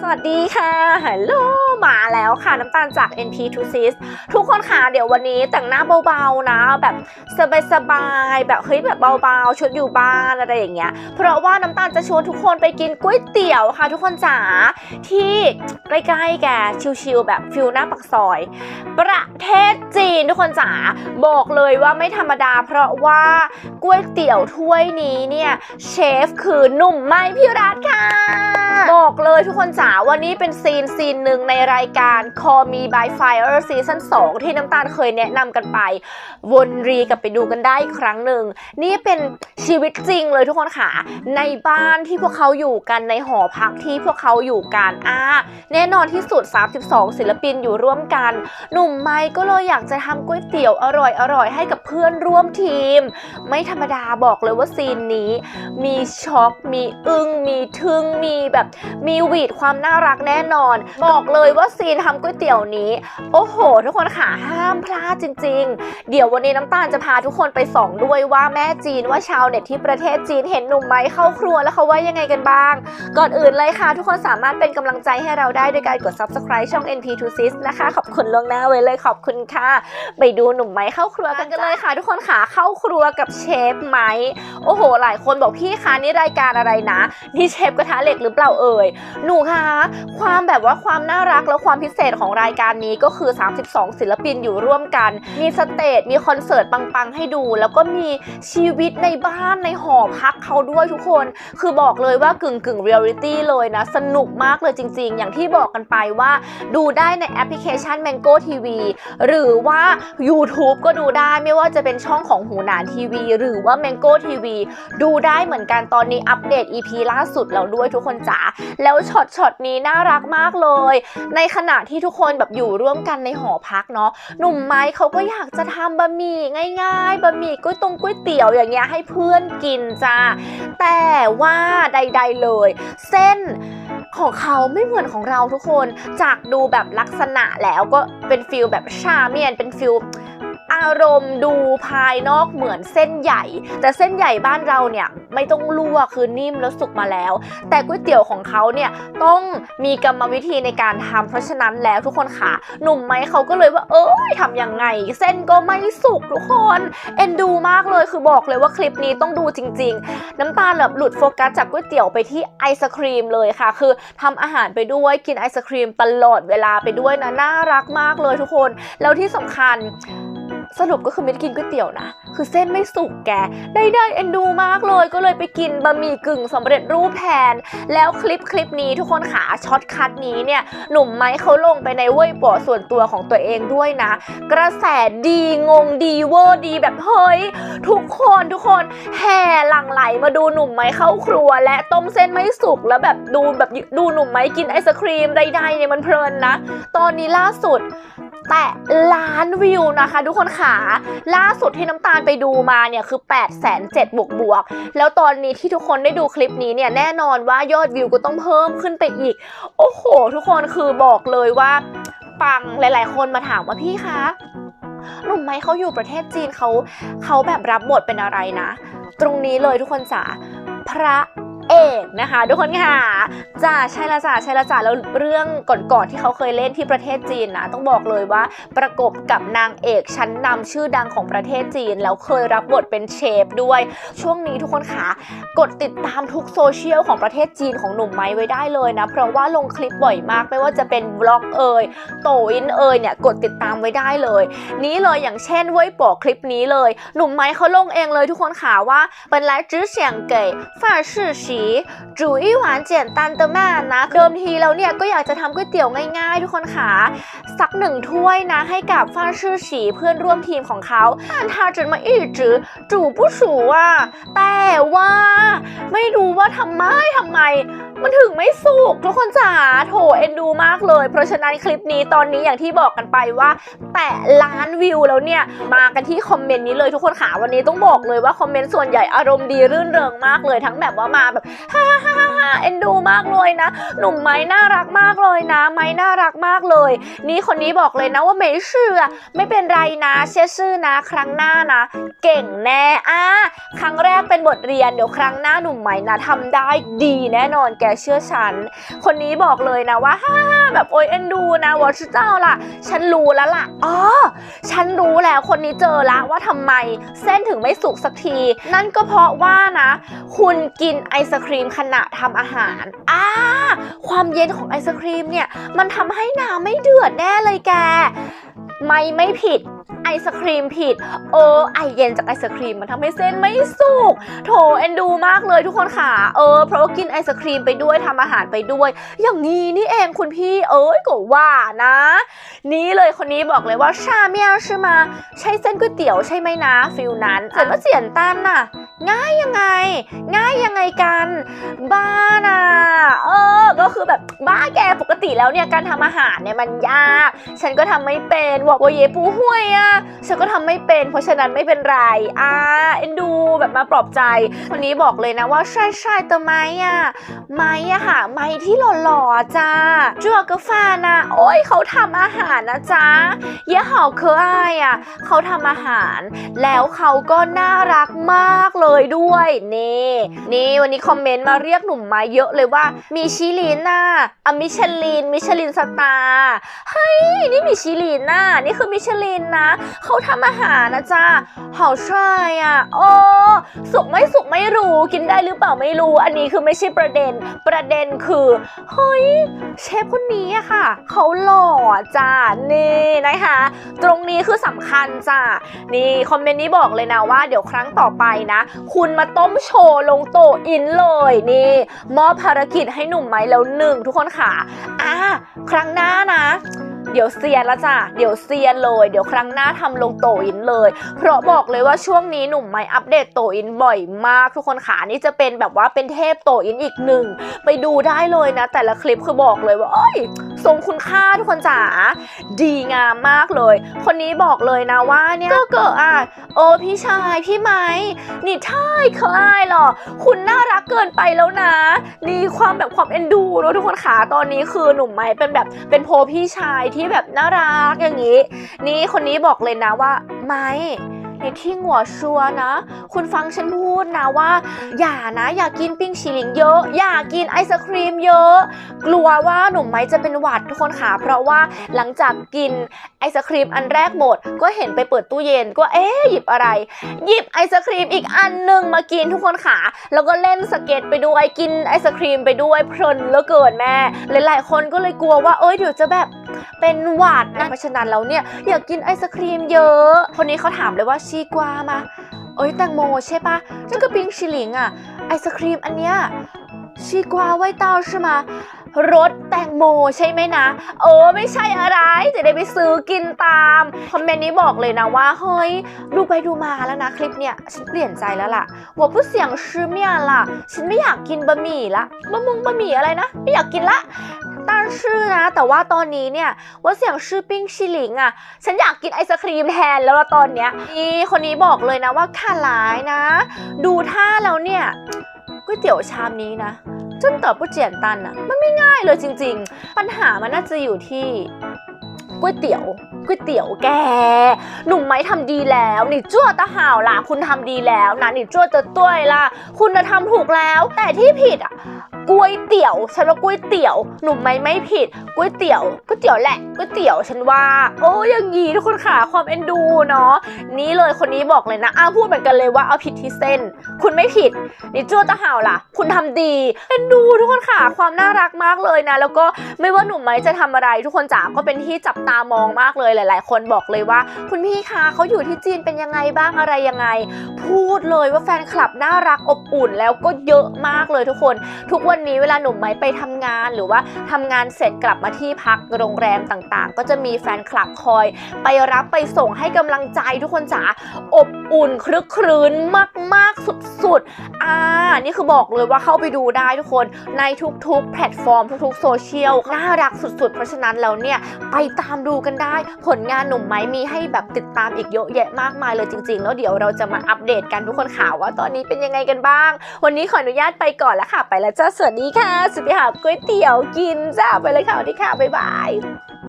สวัสดีค่ะ ฮัลโหล มาแล้วค่ะน้ำตาลจาก NP to Sis ทุกคนค่ะ เดี๋ยววันนี้แต่งหน้าเบาๆนะ แบบสบายๆ แบบเฮ้ยแบบเบาๆ ชุดอยู่บ้านอะไรอย่างเงี้ย เพราะว่าน้ำตาลจะชวนทุกคนไปกินก๋วยเตี๋ยวค่ะ ทุกคนจ๋า ที่ใกล้ๆแกชิลๆแบบฟิลหน้าปักซอย ประเทศจีนทุกคนจ๋า บอกเลยว่าไม่ธรรมดา เพราะว่าก๋วยเตี๋ยวถ้วยนี้เนี่ยเชฟคือหนุ่มไม้พิรัตค่ะ บอกเลยทุกคนจ๋าวันนี้เป็นซีนซีนหนึ่งในรายการ Call Me by Fire ซีซั่น2 ที่น้ำตาลเคยแนะนำกันไป วนรีกลับไปดูกันได้อีกครั้งหนึ่ง นี่เป็นชีวิตจริงเลยทุกคนค่ะ ในบ้านที่พวกเขาอยู่กันในหอพักที่พวกเขาอยู่กันอ่าแน่นอนที่สุด 32 ศิลปินอยู่ร่วมกัน หนุ่มไม้ก็เลยอยากจะทำก๋วยเตี๋ยวอร่อยๆให้กับเพื่อนร่วมทีม ไม่ธรรมดาบอกเลยว่าซีนนี้ มีช็อกมีอึ้งมีทึ่งมีแบบมีหวีดความน่ารักแน่นอน บอกเลยว่าซีนทำก๋วยเตี๋ยวนี้ โอ้โห ทุกคนค่ะห้ามพลาดจริง ๆ เดี๋ยววันนี้น้ำตาลจะพาทุกคนไปส่องด้วยว่าแม่จีนว่าชาวเน็ตที่ประเทศจีนเห็นหนุ่มไม้เข้าครัวแล้วเขาว่ายังไงกันบ้าง ก่อนอื่นเลยค่ะ ทุกคนสามารถเป็นกำลังใจให้เราได้ด้วยการกด subscribe ช่อง NP2Sis นะคะ ขอบคุณล่วงหน้าไว้เลยขอบคุณค่ะ ไปดูหนุ่มไม้เข้าครัวกันกันเลยค่ะ ทุกคนค่ะเข้าครัวกับเชฟไม้โอ้โห หลายคนบอกพี่คะนี่รายการอะไรนะ นี่เชฟกระทะเหล็กหรือเปล่าเอ่ยหนูคะความแบบว่าความน่ารักและความพิเศษของรายการนี้ก็คือ 32 ศิลปินอยู่ร่วมกัน มีสเตจมีคอนเสิร์ตปังๆ ให้ดู แล้วก็มีชีวิตในบ้านในหอพักเขาด้วยทุกคน คือบอกเลยว่ากึ่งกึ่งเรียลลิตี้เลยนะ สนุกมากเลยจริง ๆ อย่างที่บอกกันไปว่า ดูได้ในแอปพลิเคชัน Mango TV หรือว่า YouTube ก็ดูได้ไม่ว่าจะเป็นช่องของหูหนานทีวี หรือว่า Mango TV ดูได้เหมือนกันตอนนี้อัปเดต EP ล่าสุดแล้วด้วยทุกคนจ๋าแล้วช็อตช็อตนี้น่ารักมากเลย ในขณะที่ทุกคนแบบอยู่ร่วมกันในหอพักเนาะหนุ่มไม้เขาก็อยากจะทำบะหมี่ง่าย ๆบะหมี่ก๋วยตงก๋วยเตี๋ยวอย่างเงี้ยให้เพื่อนกินจ้าแต่ว่าใด ๆเลย เส้นของเขาไม่เหมือนของเราทุกคน จากดูแบบลักษณะแล้วก็เป็นฟิลแบบชาเมียนเป็นฟิล อารมณ์ดูภายนอกเหมือนเส้นใหญ่ แต่เส้นใหญ่บ้านเราเนี่ยไม่ต้องลวกคือนิ่มแล้วสุกมาแล้ว แต่ก๋วยเตี๋ยวของเขาเนี่ยต้องมีกรรมวิธีในการทำเพราะฉะนั้นแล้วทุกคนค่ะ หนุ่มไหมเขาก็เลยว่า เอ้ยทำยังไง เส้นก็ไม่สุกทุกคนเอ็นดูมากเลยคือบอกเลยว่าคลิปนี้ต้องดูจริง ๆ น้ำตาลแบบหลุดโฟกัสจากก๋วยเตี๋ยวไปที่ไอศครีมเลยค่ะ คือทำอาหารไปด้วยกินไอศครีมตลอดเวลาไปด้วยนะน่ารักมากเลยทุกคน แล้วที่สำคัญ สรุปก็คือไม่ได้กินก๋วยเตี๋ยวนะ คือเส้นไม่สุกแก ได้ได้เอ็นดูมากเลย ก็เลยไปกินบะหมี่กึ่งสำเร็จรูปแทน แล้วคลิปคลิปนี้ทุกคนขาช็อตคัทนี้เนี่ย หนุ่มไม้เขาลงไปในเว่ยป๋อส่วนตัวของตัวเองด้วยนะ กระแสดีงงดีเวอร์ดีแบบเฮ้ย ทุกคนทุกคนแห่หลั่งไหลมาดูหนุ่มไม้เข้าครัว และต้มเส้นไม่สุกแล้วแบบดูแบบดูหนุ่มไม้กินไอศครีมใดๆเนี่ยมันเพลินนะ ตอนนี้ล่าสุด แต่ล้านวิวนะคะ ทุกคนขาล่าสุดที่น้ำตาลไปดูมาเนี่ยคือ8 7 0 0 0บวกบวกๆแล้วตอนนี้ที่ทุกคนได้ดูคลิปนี้เนี่ยแน่นอนว่ายอดวิวก็ต้องเพิ่มขึ้นไปอีก โอ้โห ทุกคนคือบอกเลยว่าปังหลาย ๆ คนมาถามว่าพี่คะหนุ่มไม้เขาอยู่ประเทศจีนเขาเขาแบบรับบทเป็นอะไรนะ ตรงนี้เลยทุกคนจ๋าพระ เอกนะคะทุกคนค่ะจ้าใช่ละจ้าใช่ละจ้าแล้วเรื่องก่อนๆที่เขาเคยเล่นที่ประเทศจีนนะต้องบอกเลยว่าประกบกับนางเอกชั้นนำชื่อดังของประเทศจีน แล้วเคยรับบทเป็นเชฟด้วย ช่วงนี้ทุกคนค่ะกดติดตามทุกโซเชียลของประเทศจีนของหนุ่มไม้ไว้ได้เลยนะ เพราะว่าลงคลิปบ่อยมากไม่ว่าจะเป็นบล็อกเอ่ยโตอินเอ่ยเนี่ยกดติดตามไว้ได้เลย นี้เลยอย่างเช่นเว้ยปอกคลิปนี้เลย หนุ่มไม้เขาลงเองเลยทุกคนค่ะว่าเป็นไลฟ์จื้อเสียงเก๋ฝ่าชื่อชีสีจุ๋ยหวานเจียนตันเตอร์แม่นะเดิมทีแล้วเนี่ยก็อยากจะทำก๋วยเตี๋ยวง่ายๆ ทุกคนค่ะสักหนึ่งถ้วยนะให้กับฟ่านชื่อฉีเพื่อนร่วมทีมของเขาแต่ทาจนมาอีจือจู่ผู้สูอะแต่ว่า ไม่รู้ว่าทำไมทำไม มันถึงไม่สุกทุกคนจ๋าโถเอ็นดูมากเลย เพราะฉะนั้นคลิปนี้ตอนนี้อย่างที่บอกกันไปว่า แต่ล้านวิวแล้วเนี่ย มากันที่คอมเมนต์นี้เลยทุกคนค่ะวันนี้ต้องบอกเลยว่าคอมเมนต์ส่วนใหญ่อารมณ์ดีรื่นเริงมากเลย ทั้งแบบว่ามาแบบฮ่าฮ่าฮ่าฮ่าเอ็นดูมากเลยนะ หนุ่มไม้น่ารักมากเลยนะ ไม้น่ารักมากเลย นี่คนนี้บอกเลยนะว่าไม่เชื่อ ไม่เป็นไรนะเชื่อชื่อนะ ครั้งหน้านะ เก่งแน่อะ ครั้งแรกเป็นบทเรียนเดี๋ยวครั้งหน้าหนุ่มไม้นะทำได้ดีแน่นอนแกเชื่อฉัน คนนี้บอกเลยนะว่าฮ่าแบบโอยเอ็นดูนะวอชเจ้าล่ะ ฉันรู้แล้วล่ะอ๋อฉันรู้แล้วคนนี้เจอละว่าทำไมเส้นถึงไม่สุกสักที นั่นก็เพราะว่านะ คุณกินไอศครีมขณะทำอาหารอ่าความเย็นของไอศครีมเนี่ย มันทำให้น้ำไม่เดือดแน่เลยแก ไม่ไม่ผิด ไอศครีมผิด เออ ไอเย็นจากไอศครีมมันทำให้เส้นไม่สุก โถเอ็นดูมากเลยทุกคนค่ะ เออ เพราะว่ากินไอศครีมไปด้วยทำอาหารไปด้วย อย่างนี้นี่เองคุณพี่ เอ้ยก็ว่านะ นี่เลยคนนี้บอกเลยว่าชาเมียใช่ไหมใช่เส้นก๋วยเตี๋ยวใช่ไหมนะฟิลนั้นแต่ว่าเสียนตันน่ะ ง่ายยังไง ง่ายยังไงกัน บ้าน่ะ เออ ก็คือแบบบ้าแกปกติแล้วเนี่ยการทำอาหารเนี่ยมันยาก ฉันก็ทำไม่เป็นบอกว่าเยปูห้วยอะฉันก็ทำไม่เป็น เพราะฉะนั้นไม่เป็นไรอ่าเอ็นดูแบบมาปลอบใจคนนี้บอกเลยนะว่าใช่ใช่ตัวไม้อะไม้อะค่ะไม้ที่หล่อๆจ้าจัวกาแฟนะโอ้ยเขาทำอาหารนะจ๊ะเย่ห่าเคอายอะเขาทำอาหาร แล้วเขาก็น่ารักมากเลยด้วยนี่นี่วันนี้คอมเมนต์มาเรียกหนุ่มมาเยอะเลยว่ามีชิลินน่ะอะมิชลินมิชลินสตาร์เฮ้ยนี่มีชิลินน่ะนี่คือมิชลินนะเขาทำอาหารนะจ๊ะเห่าใช่อะโอ้สุกไม่สุกไม่รู้ กินได้หรือเปล่าไม่รู้ อันนี้คือไม่ใช่ประเด็น ประเด็นคือเฮ้ยเชฟคนนี้อะค่ะ เขาหล่อจ้านี่นะคะ ตรงนี้คือสำคัญจ้านี่คอมเมนต์นี้บอกเลยนะว่าเดี๋ยวครั้งต่อไปนะ คุณมาต้มโชว์ลงโตอินเลยนี่มอบภารกิจให้หนุ่มไหมแล้วหนึ่งทุกคนค่ะอ่าครั้งหน้านะ เดี๋ยวเซียนละจ้ะ เดี๋ยวเซียนเลย เดี๋ยวครั้งหน้าทำลงโตอินเลย เพราะบอกเลยว่าช่วงนี้หนุ่มไม้อัปเดตโตอินบ่อยมาก ทุกคนขานี่จะเป็นแบบว่าเป็นเทพโตอินอีกหนึ่ง ไปดูได้เลยนะ แต่ละคลิปคือบอกเลยว่า เอ้ย ทรงคุณค่าทุกคนจ๋าดีงามมากเลย คนนี้บอกเลยนะว่าเนี่ยก็เกิดอะโอ้พี่ชายพี่ไม้นี่ใช่เคยหรอ คุณน่ารักเกินไปแล้วนะ นี่ความแบบความเอ็นดูเนอะทุกคนขาตอนนี้คือหนุ่มไม้เป็นแบบเป็นโพพี่ชายที่แบบน่ารักอย่างนี้ นี่คนนี้บอกเลยนะว่าไม้ นี่ที่หัวชัวนะ คุณฟังฉันพูดนะว่า อย่านะ อย่ากินปิ้งชิลิงเยอะ อย่ากินไอศครีมเยอะ กลัวว่าหนุ่มไม้จะเป็นหวัดทุกคนค่ะ เพราะว่าหลังจากกินไอศครีมอันแรกหมด ก็เห็นไปเปิดตู้เย็น ก็เอ๊หยิบอะไร หยิบไอศครีมอีกอันหนึ่งมากินทุกคนค่ะ แล้วก็เล่นสเก็ตไปด้วยกินไอศครีมไปด้วยเพลินเหลือเกินแม่ หลาย ๆ คนก็เลยกลัวว่าเอ้ยเดี๋ยวจะแบบเป็นหวัดนะเพราะฉะนั้นแล้วเนี่ยอยากกินไอศครีมเยอะ คนนี้เขาถามเลยว่าชีกวามาเอ้ยแตงโมใช่ปะนั่นก็ปิงชิลิงอะไอศครีมอันเนี้ยชีกวาไว้เตาใช่ไหมรสแตงโมใช่ไหมนะ เออไม่ใช่อะไร จะได้ไปซื้อกินตาม คอมเมนต์นี้บอกเลยนะว่า เฮ้ย ดูไปดูมาแล้วนะคลิปเนี้ยฉันเปลี่ยนใจแล้วล่ะว่าผู้เสียงชื่อเมียล่ะ ฉันไม่อยากกินบะหมี่ละบะมุงบะหมี่อะไรนะ ไม่อยากกินละ ตั้งชื่อนะ แต่ว่าตอนนี้เนี่ยว่าเสียงชื่อปิ้งชิลิงอะ ฉันอยากกินไอศครีมแทนแล้วตอนเนี้ยนี่คนนี้บอกเลยนะว่าข่าหลายนะ ดูท่าแล้วเนี่ยก๋วยเตี๋ยวชามนี้นะจนต่อผู้เจียนตันอะ มันไม่ง่ายเลยจริง ๆ ปัญหามันน่าจะอยู่ที่ก๋วยเตี๋ยว ก๋วยเตี๋ยวแก หนุ่มไม้ทำดีแล้วนี่จั่วตะห่าวล่ะ คุณทำดีแล้วนะนี่จั่วตะต้วยล่ะ คุณน่ะทำถูกแล้ว แต่ที่ผิดอะก๋วยเตี๋ยวฉันว่าก๋วยเตี๋ยว หนุ่มไม้ไม่ผิดก๋วยเตี๋ยวก๋วยเตี๋ยวแหละก๋วยเตี๋ยวฉันว่า โอ้ยอย่างงี้ทุกคนค่ะความเอ็นดูเนาะนี่เลยคนนี้บอกเลยนะอ้าพูดเหมือนกันเลยว่าเอาผิดที่เส้น คุณไม่ผิดนี่จั่วตะห่าวล่ะ คุณทำดีเอ็นดูทุกคนค่ะความน่ารักมากเลยนะ แล้วก็ไม่ว่าหนุ่มไม้จะทำอะไร ทุกคนจ๋าก็เป็นที่จับตามองมากเลยหลาย ๆ คนบอกเลยว่า คุณพี่คะเขาอยู่ที่จีนเป็นยังไงบ้างอะไรยังไง พูดเลยว่าแฟนคลับน่ารักอบอุ่นแล้วก็เยอะมากเลยทุกคน ทุกวันนี้เวลาหนุ่มไม้ไปทำงานหรือว่าทำงานเสร็จกลับมาที่พักโรงแรมต่างๆ ก็จะมีแฟนคลับคอย ไปรับไปส่งให้กำลังใจทุกคนจ๋าอบอุ่นคลึกครื้นมาก ๆ สุด ๆ อ่า นี่คือบอกเลยว่าเข้าไปดูได้ทุกคนในทุกๆ แพลตฟอร์มทุกๆ โซเชียล น่ารักสุด ๆ เพราะฉะนั้นแล้วเนี่ย ไปตามดูกันได้ผลงานหนุ่มไม้มีให้แบบติดตามอีกเยอะแยะมากมายเลยจริง ๆ แล้วเดี๋ยวเราจะมาอัปเดตกันทุกคนข่าวว่าตอนนี้เป็นยังไงกันบ้าง วันนี้ขออนุญาตไปก่อนแล้วค่ะ ไปแล้วจ้าสวัสดีค่ะสุดไปหาก๋วยเตี๋ยวกินจ้าไปเลยค่ะสวัสดีค่ะบ๊ายบาย